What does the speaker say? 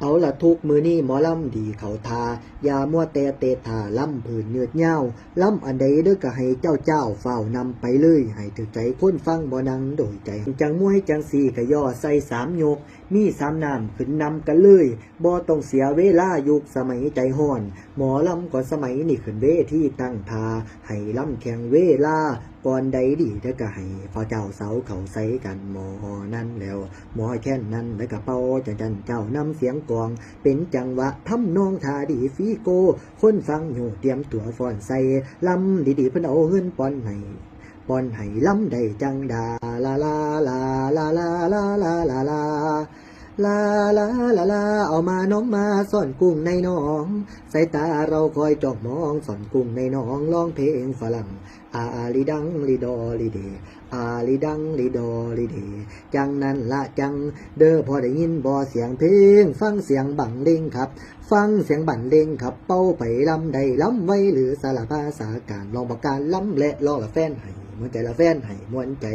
เอาละทุกมือนี่หมอลำดีเขาทายามัวแต่เตะทาลำผืนเนือดเย้าลำอันใดเด้อก็ให้เจ้าเจ้าเฝ้านำไปเลยให้ถึกใจคนฟังบ่นังโดยใจ จังมวยจังสีก็ย่อใส่สามโยก มีสามน้ำขึ้นนำกันเลยบ่ต้องเสียเวลายุคสมัยใจห้อน หมอลำก่อนสมัยนี่ขึ้นเวทีตั้งทาให้ลำแข่งเวลาก่อนใดดีเด้อก็ให้พอเจ้าเสาเขาใส่กันหมอนั่นแล้ว หมอแค่นนั้นแล้วก็เป่าจันจันเจ้านำเสียงกลอง เป็นจังหวะทำนองทาดีฟีโก คนฟังอยู่เตรียมตัวฟอนใส่ลำดีๆเพิ่นเอาเงินปอนให้ปอนให้ลำได้จังดาลาลาลาลาลาลาลาลา ลาลาลาลาเอามาน้องมาซ่อนกุ้งในหนองสายตาเราคอยจ้องมองซ่อนกุ้งในหนองร้องเพลงฝรั่งอาลีดังลีดอลีเดอาลีดังลีดอลีเดจังนั้นละจังเด้อพอได้ยินบ่เสียงเพลง ฟังเสียงบังเลงครับ ฟังเสียงบันเลงครับ เป้าไปลำใดลำไว้หรือสารภาษาการลองบอกการลำและลองละแฟนให้มวนใจละแฟนให้มวนใจ